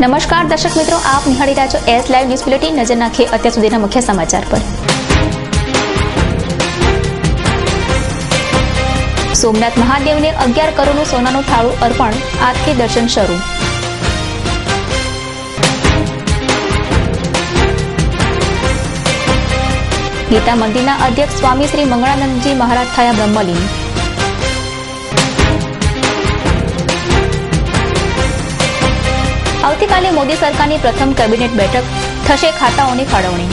નમસ્કાર, દર્શક મિત્રો, આપ નિહાળી રહ્યા છો એસ લાઈવ ન્યૂઝ બુલેટિન નજર નાખીએ અત્યાર સુધીના મુખ્ય સમાચાર પર. સોમનાથ મહાદેવને અગિયાર કરોડનું સોનાનું થાળું અર્પણ આજથી દર્શન શરૂ. ગીતા મંદિરના અધ્યક્ષ સ્વામી શ્રી મંગળાનંદજી મહારાજ થયા બ્રહ્મલીન. આવતીકાલે મોદી સરકારની પ્રથમ કેબિનેટ બેઠક થશે ખાતાઓની ફાળવણી.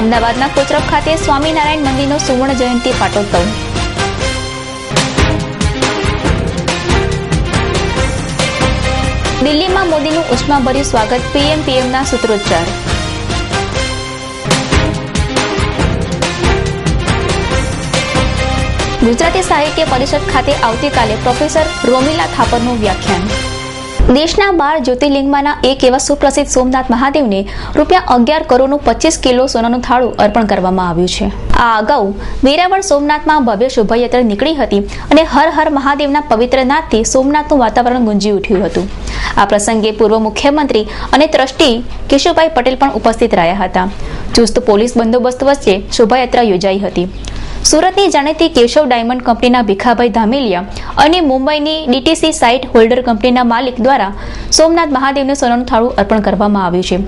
અમદાવાદના કોચરબ ખાતે સ્વામિનારાયણ મંદિરનો સુવર્ણ જયંતિ પાટોત્સવ. દિલ્હીમાં મોદીનું ઉષ્માભર્યું સ્વાગત પીએમ પીએમના સૂત્રોચ્ચાર. ગુજરાતી સાહિત્ય પરિષદ ખાતે આવતીકાલે પ્રોફેસર રોમિલા થાપરનું વ્યાખ્યાન. દેશના બાર જ્યોતિર્લિંગમાંના એક એવા સુપ્રસિદ્ધ સોમનાથ મહાદેવને રૂપિયા અગિયાર કરોડનું પચીસ કિલો સોનાનું થાળું અર્પણ કરવામાં આવ્યું છે. આ અગાઉ વેરાવળ સોમનાથમાં ભવ્ય શોભાયાત્રા નીકળી હતી અને હર હર મહાદેવના પવિત્ર નાદથી સોમનાથનું વાતાવરણ ગુંજી ઉઠ્યું હતું. આ પ્રસંગે પૂર્વ મુખ્યમંત્રી અને ટ્રસ્ટી કેશુભાઈ પટેલ પણ ઉપસ્થિત રહ્યા હતા. ચુસ્ત પોલીસ બંદોબસ્ત વચ્ચે શોભાયાત્રા યોજાઈ હતી. સુરતની જાણીતી કેશવ ડાયમંડ કંપનીના ભીખાભાઈ ધામેલિયા અને મુંબઈની ડીટીસી સાઇટ હોલ્ડર કંપનીના માલિક દ્વારા સોમનાથ મહાદેવને સોનાનું થાળું અર્પણ કરવામાં આવ્યું છે.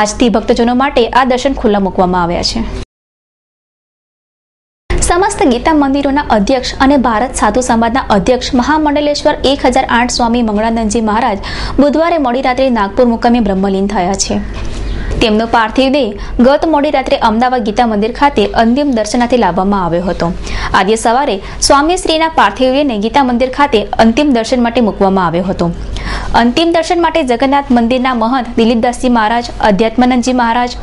આજથી ભક્તજનો માટે આ દર્શન ખુલ્લા મૂકવામાં આવ્યા છે. સમસ્ત ગીતા મંદિરોના અધ્યક્ષ અને ભારત સાધુ સમાજના અધ્યક્ષ મહામંડલેશ્વર એક હજાર આઠ સ્વામી મંગળાનંદજી મહારાજ બુધવારે મોડી રાત્રે નાગપુર મુકામે બ્રહ્મલીન થયા છે. તેમનો પાર્થિવ દેહ ગત મોડી રાત્રે અમદાવાદ ગીતા મંદિર ખાતે અંતિમ દર્શનાથી લાવવામાં આવ્યો હતો. આજે સવારે સ્વામી શ્રીના પાર્થિવ દેહને ગીતા મંદિર ખાતે અંતિમ દર્શન માટે મૂકવામાં આવ્યો હતો. અંતિમ દર્શન માટે જગન્નાથ મંદિરના મહંત દિલીપદાસજી મહારાજ, અધ્યાત્માનંદજી મહારાજ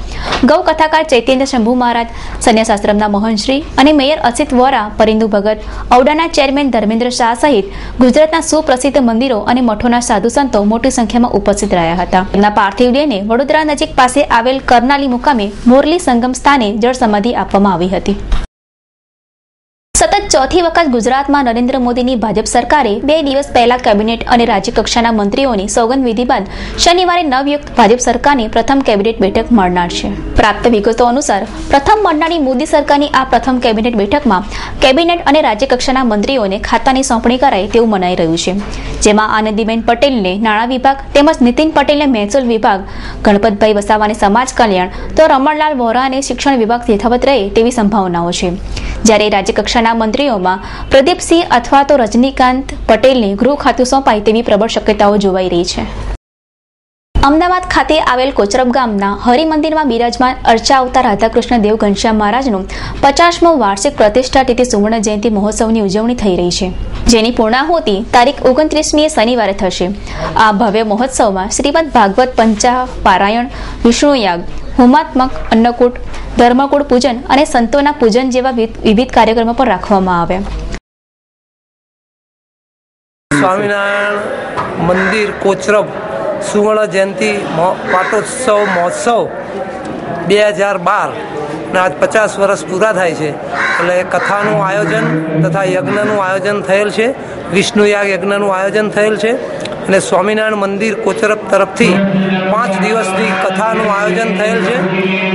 ગૌ કથાકાર ચૈતન્ય શંભુ મહારાજ, સંન્યાસાશ્રમના મોહનશ્રી અને મેયર અસિત વોરા, પરિંદુ ભગત, ઔડાના ચેરમેન ધર્મેન્દ્ર શાહ સહિત ગુજરાતના સુપ્રસિદ્ધ મંદિરો અને મઠોના સાધુ સંતો મોટી સંખ્યામાં ઉપસ્થિત રહ્યા હતા. તેમના પાર્થિવ દેહને વડોદરા નજીક પાસે આવેલ કરનાલી મુકામે મોરલી સંગમ સ્થાને જળ સમાધિ આપવામાં આવી હતી. ચોથી વખત ગુજરાતમાં નરેન્દ્ર મોદીની ભાજપ સરકારે બે દિવસ પહેલા કેબિનેટ અને રાજ્યકક્ષાના મંત્રીઓની સોગંદવિધિ બાદ શનિવારે નવયુક્ત ભાજપ સરકારની પ્રથમ કેબિનેટ બેઠક મળનાર છે. પ્રાપ્ત વિગતો અનુસાર, પ્રથમ મળનારી મોદી સરકારની આ પ્રથમ કેબિનેટ બેઠકમાં કેબિનેટ અને રાજ્યકક્ષાના મંત્રીઓને ખાતાની સોંપણી કરાય તેવું મનાઈ રહ્યું છે. જેમાં આનંદીબેન પટેલને નાણાં વિભાગ તેમજ નીતિન પટેલને મહેસૂલ વિભાગ, ગણપતભાઈ વસાવાને સમાજ કલ્યાણ, તો રમણલાલ વોરાને શિક્ષણ વિભાગ યથાવત રહે તેવી સંભાવનાઓ છે. જ્યારે રાજ્યકક્ષાના મંત્રીઓમાં પ્રદીપસિંહ અથવા તો રજનીકાંત પટેલને ગૃહ ખાતું સોંપાય તેવી પ્રબળ શક્યતાઓ જોવાઈ રહી છે. અમદાવાદ ખાતે આવેલ કોચરબ ગામના હરિમંદિરમાં બિરાજમાન અર્ચા અવતાર રાધાકૃષ્ણ દેવ ઘનશ્યામ મહારાજનો પચાસમો વાર્ષિક પ્રતિષ્ઠા તિથિ સુવર્ણ જયંતિ મહોત્સવની ઉજવણી થઈ રહી છે. જેની પૂર્ણાહુતિ તારીખ ઓગણત્રીસમીએ શનિવારે થશે. આ ભવ્ય મહોત્સવમાં શ્રીમદ ભાગવત પંચા પારાયણ વિષ્ણુયાગ હોમાત્મક અન્નકૂટ, ધર્મકૂટ પૂજન અને સંતોના પૂજન જેવા વિવિધ કાર્યક્રમો પણ રાખવામાં આવ્યા સ્વામિનારાયણ મંદિર, કોચરબ, સુવર્ણ જયંતિ પાટોત્સવ, મહોત્સવ બે હજાર બાર ને આજ પચાસ વર્ષ પૂરા થાય છે. એટલે કથાનું આયોજન તથા યજ્ઞનું આયોજન થયેલ છે, વિષ્ણુયાગ યજ્ઞનું આયોજન થયેલ છે. અને સ્વામિનારાયણ મંદિર કોચરપ તરફથી પાંચ દિવસની કથાનું આયોજન થયેલ છે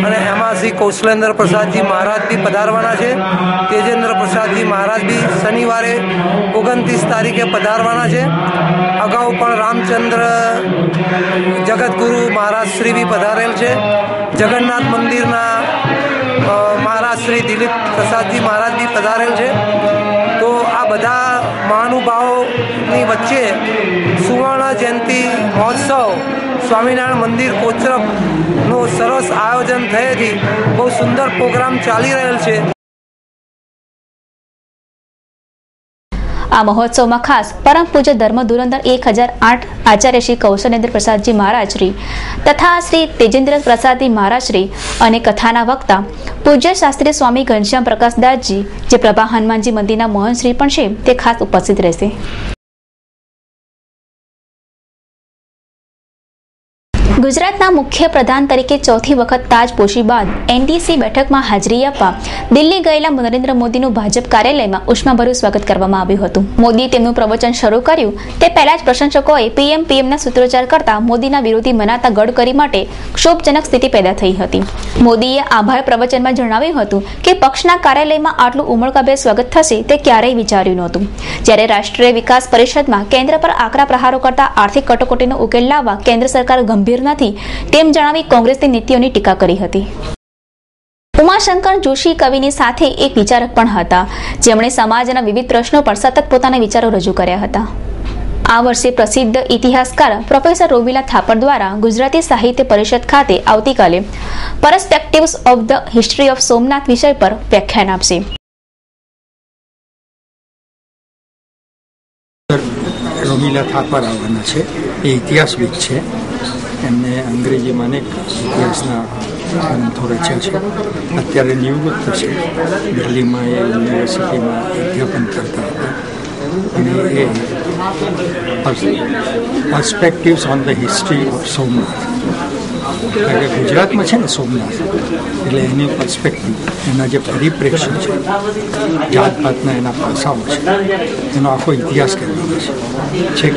અને એમાં શ્રી કૌશલેન્દ્ર પ્રસાદજી મહારાજ બી પધારવાના છે. તેજેન્દ્ર પ્રસાદજી મહારાજ બી શનિવારે ઓગણત્રીસ તારીખે પધારવાના છે. અગાઉ પણ રામચંદ્ર જગતગુરુ મહારાજ શ્રી બી પધારેલ છે. જગન્નાથ મંદિરના મહારાજ શ્રી દિલીપ પ્રસાદજી મહારાજ બી પધારેલ છે. તો આ બધા મહાનુભાવોની વચ્ચે સુવર્ણ જયંતિ મહોત્સવ સ્વામિનારાયણ મંદિર કોચરબનું સરસ આયોજન થયેથી બહુ સુંદર પ્રોગ્રામ ચાલી રહેલ છે. આ મહોત્સવમાં ખાસ પરમ પૂજ્ય ધર્મ ધુરંધર એક હજાર આઠ આચાર્ય શ્રી કૌશલેન્દ્ર પ્રસાદજી મહારાજશ્રી તથા શ્રી તેજેન્દ્ર પ્રસાદજી મહારાજશ્રી અને કથાના વક્તા પૂજ્ય શાસ્ત્રી સ્વામી ઘનશ્યામ પ્રકાશદાસજી, જે પ્રભા હનુમાનજી મંદિરના મોહનશ્રી પણ છે, તે ખાસ ઉપસ્થિત રહેશે. ગુજરાતના મુખ્ય પ્રધાન તરીકે ચોથી વખત તાજ પોશી બાદ એનડીસી બેઠકમાં હાજરી આપવા દિલ્હી ગયેલા નરેન્દ્ર મોદીનું ભાજપ કાર્યાલયમાં ઉષ્માભર્યું સ્વાગત કરવામાં આવ્યું હતું. મોદીએ તેમનું પ્રવચન શરૂ કર્યું. તે પહેલા જ પ્રશંસકોએ પીએમ પીએમના સૂત્રોચ્ચાર કરતા મોદીના વિરોધી મનાતા ગડકરી માટે ક્ષોભજનક સ્થિતિ પેદા થઈ હતી. મોદીએ આભાર પ્રવચનમાં જણાવ્યું હતું કે પક્ષના કાર્યાલયમાં આટલું ઉમળકાભેર સ્વાગત થશે તે ક્યારેય વિચાર્યું નહોતું. જ્યારે રાષ્ટ્રીય વિકાસ પરિષદમાં કેન્દ્ર પર આકરા પ્રહારો કરતા આર્થિક કટોકટીનો ઉકેલ લાવવા કેન્દ્ર સરકાર ગંભીર નથી તેમ જણાવી કોંગ્રેસની નીતિઓની ટીકા કરી હતી. ઉમાશંકર જોશી કવિની સાથે એક વિચારક પણ હતા. જેમણે સમાજના વિવિધ પ્રશ્નો પર સતત પોતાના વિચારો રજૂ કર્યા હતા. આ વર્ષે પ્રસિદ્ધ ઇતિહાસકાર પ્રોફેસર રોબિલા થાપર દ્વારા ગુજરાતી સાહિત્ય પરિષદ ખાતે આવતીકાલે perspectives of the history of Somnath વિષય પર વ્યાખ્યાન આપશે. રોમિલા થાપર આવવાના છે. એ ઇતિહાસવિદ છે. એમને અંગ્રેજીમાં અનેક ઇતિહાસના ગ્રંથો રચ્યા છે. અત્યારે નિવૃત્ત છે દિલ્હીમાં એ યુનિવર્સિટીમાં અધ્યાપન કરતા હતા. અને એ perspectives on the history of Somnath. કારણ કે ગુજરાતમાં છે ને સોમનાથ, એટલે એની પર્સપેક્ટિવ એના જે પરિપ્રેક્ષ્ય છે જાત પાતના એના પાસાઓ છે. એનો આખો ઇતિહાસ કહેવાનો છે. છેક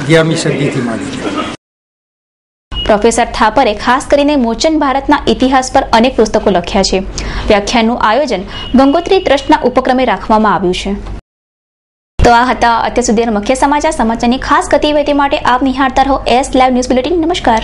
અગિયારમી સદીથી માંડી છે. પ્રોફેસર થાપરે ખાસ કરીને મોચન ભારતના ઇતિહાસ પર અનેક પુસ્તકો લખ્યા છે. વ્યાખ્યાનનું આયોજન ગંગોત્રી ટ્રસ્ટના ઉપક્રમે રાખવામાં આવ્યું છે. તો આ હતા અત્યાર સુધીના મુખ્ય સમાચાર. સમાચારની ખાસ ગતિવિધિ માટે આપ નિહાળતા રહો. એસ લાઈવ ન્યૂઝ બુલેટિન નમસ્કાર.